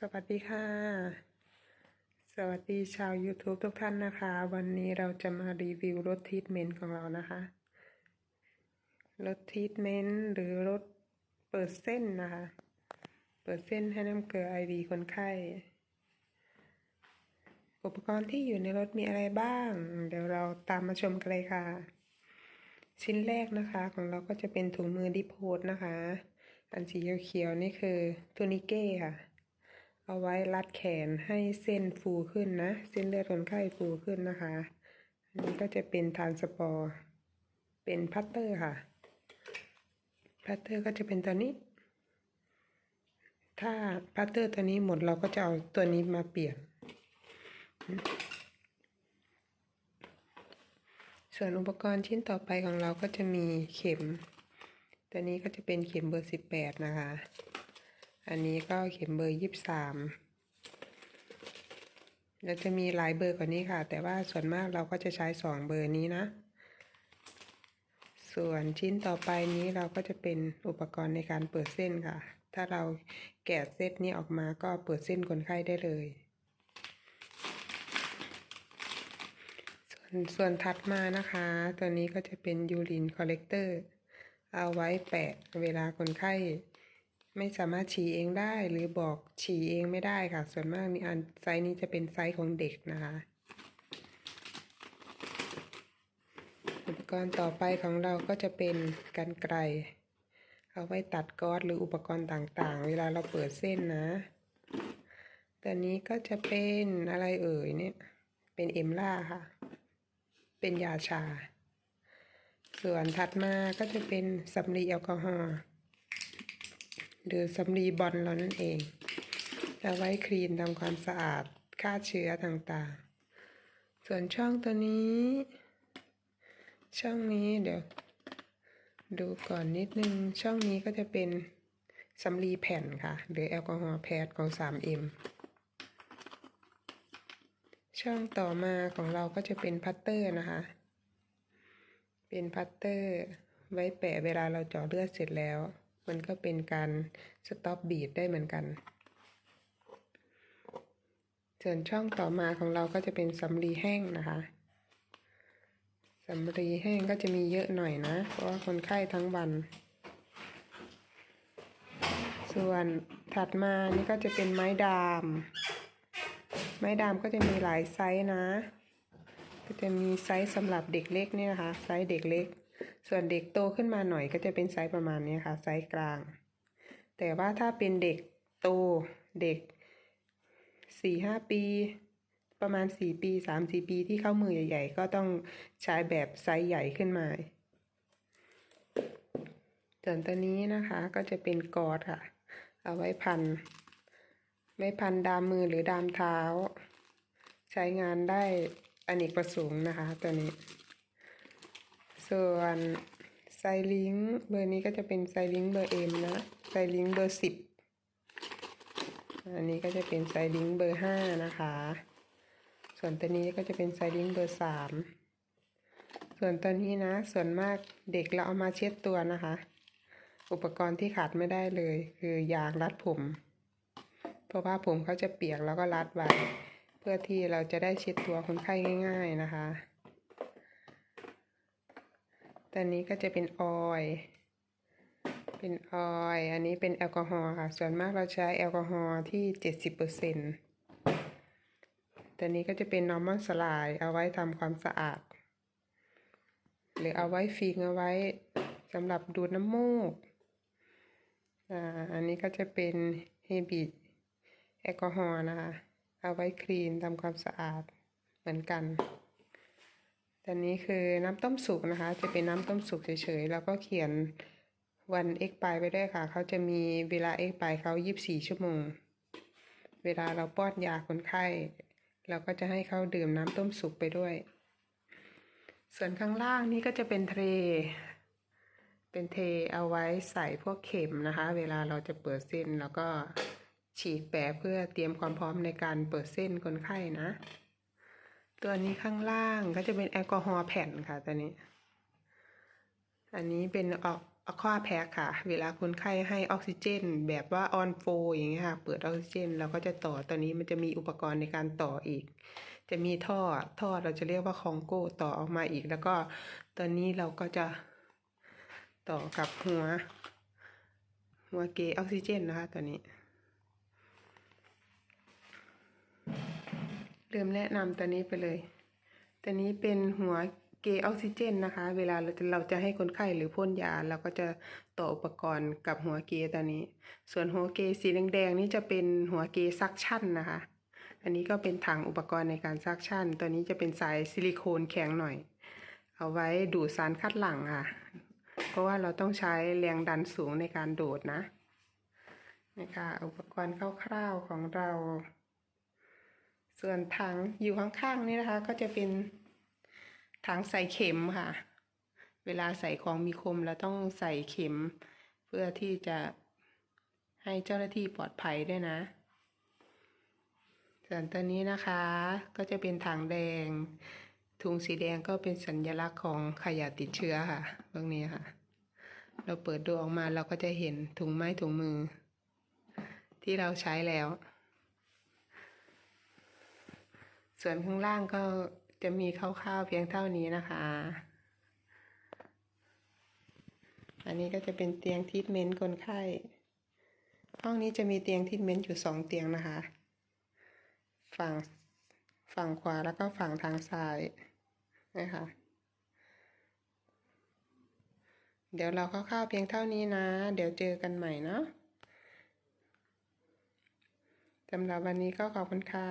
สวัสดีค่ะ สวัสดีชาว YouTube ทุกท่านนะคะ วันนี้เราจะมารีวิวรถทีทเมนต์ของเรานะคะ รถทีทเมนต์หรือรถเปิดเส้นนะคะ เปิดเส้นให้น้ำเกลือไอวีคนไข้ อุปกรณ์ที่อยู่ในรถมีอะไรบ้าง เดี๋ยวเราตามมาชมกันเลยค่ะ ชิ้นแรกนะคะของเราก็จะเป็นถุงมือดิโพดนะคะ อันสีเขียวๆนี่คือตูนิเก้ค่ะ เอาไว้รัดแขนให้เส้นฟูขึ้นนะ เส้นเลือดคนไข้ฟูขึ้นนะคะ อันนี้ก็จะเป็นทานสปอร์ เป็นพัตเตอร์ค่ะ พัตเตอร์ก็จะเป็นตัวนี้ ถ้าพัตเตอร์ตัวนี้หมดเราก็จะเอาตัวนี้มาเปลี่ยน ส่วนอุปกรณ์ชิ้นต่อไปของเราก็จะมีเข็ม ตัวนี้ก็จะเป็นเข็มเบอร์สิบแปดนะคะ อันนี้ก็เข็มเบอร์ยี่สิบสามแล้วจะมีหลายเบอร์กว่านี้ค่ะ แต่ว่าส่วนมากเราก็จะใช้สองเบอร์นี้นะ ส่วนชิ้นต่อไปนี้เราก็จะเป็นอุปกรณ์ในการเปิดเส้นค่ะ ถ้าเราแกะเซตนี้ออกมาก็เปิดเส้นคนไข้ได้เลย ส่วนส่วนถัดมานะคะ ตัวนี้ก็จะเป็นยูรินคอลเลกเตอร์ เอาไว้แปะเวลาคนไข้ ไม่สามารถฉี่เองได้หรือบอกฉี่เองไม่ได้ค่ะ ส่วนมากนี่อันไซส์นี้จะเป็นไซส์ของเด็กนะคะ อุปกรณ์ต่อไปของเราก็จะเป็นกันไกรเอาไว้ตัดก๊อซหรืออุปกรณ์ต่างๆ เวลาเราเปิดเส้นนะตัวนี้ก็จะเป็นอะไรเอ่ยเนี่ย เป็นเอ็มล่าค่ะ เป็นยาชา ส่วนถัดมาก็จะเป็นสำลีแอลกอฮอล์ หรือสำลีบอลเรานั่นเองเอาไว้คลีนทำความสะอาดฆ่าเชื้อต่างๆ ส่วนช่องตัวนี้ ช่องนี้เดี๋ยว ดูก่อนนิดนึง ช่องนี้ก็จะเป็นสำลีแผ่นค่ะ หรือแอลกอฮอล์แพดของ 3M ช่องต่อมาของเราก็จะเป็นพัตเตอร์นะคะ เป็นพัตเตอร์ ไว้แปะเวลาเราเจาะเลือดเสร็จแล้ว มันก็เป็นการสต็อปบีดได้เหมือนกัน ส่วนช่องต่อมาของเราก็จะเป็นสำลีแห้งนะคะสำลีแห้งก็จะมีเยอะหน่อยนะ เพราะว่าคนไข้ทั้งวัน ส่วนถัดมานี่ก็จะเป็นไม้ดาม ไม้ดามก็จะมีหลายไซส์นะ ก็จะมีไซส์สำหรับเด็กเล็กเนี่ยนะคะไซส์เด็กเล็ก ส่วนเด็กโตขึ้นมาหน่อยก็จะเป็นไซส์ประมาณนี้ค่ะ ไซส์กลาง แต่ว่าถ้าเป็นเด็กโตเด็กสี่ห้าปี ประมาณสี่ปีสามสี่ปีที่เข้ามือใหญ่ ๆ ก็ต้องใช้แบบไซส์ใหญ่ขึ้นมาส่วนตัวนี้นะคะก็จะเป็นกอดค่ะ เอาไว้พันไม่พันดามมือหรือดามเท้า ใช้งานได้อเนกประสงค์นะคะตัวนี้ ส่วนไซลิงเบอร์นี้ก็จะเป็นไซลิงเบอร์เอ็มนะไซลิงเบอร์สิบอันนี้ก็จะเป็นไซลิงเบอร์ห้านะคะ ส่วนตัวนี้ก็จะเป็นไซลิงเบอร์สามส่วนตัวนี้นะ ส่วนมากเด็กเราเอามาเช็ดตัวนะคะ อุปกรณ์ที่ขาดไม่ได้เลย คือยางรัดผม เพราะว่าผมเขาจะเปียกแล้วก็รัดไว้ เพื่อที่เราจะได้เช็ดตัวคนไข้ง่าย ๆนะคะ ตัวนี้ก็จะเป็นออยเป็นออยอันนี้เป็นแอลกอฮอล์ค่ะ ส่วนมากเราใช้แอลกอฮอล์ที่เจ็ดสิบเปอร์เซ็นต์ตัวนี้ก็จะเป็น normal slide เอาไว้ทำความสะอาด หรือเอาไว้ฟิงเอาไว้สำหรับดูดน้ำมูกอ่าอันนี้ก็จะเป็นเฮบิตแอลกอฮอล์นะคะ เอาไว้คลีนทำความสะอาดเหมือนกัน ต่นี้คือน้ำต้มสุกนะคะ จะเป็นน้ำต้มสุกเฉยๆ แล้วก็เขียนวันเอ็กปไปด้วยค่ะ เขาจะมีเวลาเอ็กปเขา24ชั่วโมง เวลาเราป้อนยาคนไข้ เราก็จะให้เขาดื่มน้ำต้มสุกไปด้วย ส่วนข้างล่างนี่ก็จะเป็นเทรเป็นเทเอาไว้ใส่พวกเข็มนะคะ เวลาเราจะเปิดเส้นแล้วก็ฉีกแปะเพื่อเตรียมความพร้อมในการเปิดเส้นคนไข้นะ ตัวนี้ข้างล่างก็จะเป็นแอลกอฮอล์แผ่นค่ะตัวนี้ อันนี้เป็นออกอควาแพ็คค่ะ เวลาคนไข้ให้ออกซิเจน แบบว่าออนโฟอย่างเงี้ยค่ะ เปิดออกซิเจนเราก็จะต่อตอนนี้มันจะมีอุปกรณ์ในการต่ออีก จะมีท่อท่อเราจะเรียกว่าคองโก้ต่อออกมาอีก แล้วก็ตอนนี้เราก็จะต่อกับหัว หัวเกออกซิเจนนะคะตัวนี้ เริ่มแนะนำตัวนี้ไปเลย ตัวนี้เป็นหัวเกออกซิเจนนะคะ เวลาเราจะเราจะให้คนไข้หรือพ่นยาเราก็จะต่ออุปกรณ์กับหัวเกตัวนี้ ส่วนหัวเกสีแดงๆนี่จะเป็นหัวเกซักชั่นนะคะ อันนี้ก็เป็นถังอุปกรณ์ในการซักชั่น ตัวนี้จะเป็นสายซิลิโคนแข็งหน่อย เอาไว้ดูดสารคัดหลั่งค่ะ เพราะว่าเราต้องใช้แรงดันสูงในการโดดนะนะคะอุปกรณ์คร่าวๆของเรา ส่วนถังอยู่ข้างๆนี่นะคะ ก็จะเป็นถังใส่เข็มค่ะ เวลาใส่ของมีคมเราต้องใส่เข็ม เพื่อที่จะให้เจ้าหน้าที่ปลอดภัยด้วยนะ ส่วนตัวนี้นะคะก็จะเป็นถังแดง ถุงสีแดงก็เป็นสัญลักษณ์ของขยะติดเชื้อค่ะตรงนี้ค่ะ เราเปิดดูออกมาเราก็จะเห็นถุงไม้ถุงมือ ที่เราใช้แล้ว ส่วนข้างล่างก็จะมีคร่าวๆเพียงเท่านี้นะคะ อันนี้ก็จะเป็นเตียงทีทเมนต์คนไข้ ห้องนี้จะมีเตียงทีทเมนต์อยู่สองเตียงนะคะ ฝั่งฝั่งขวาแล้วก็ฝั่งทางซ้ายนะคะเดี๋ยวเราคร่าวๆเพียงเท่านี้นะ เดี๋ยวเจอกันใหม่เนาะสำหรับวันนี้ก็ขอบคุณค่ะ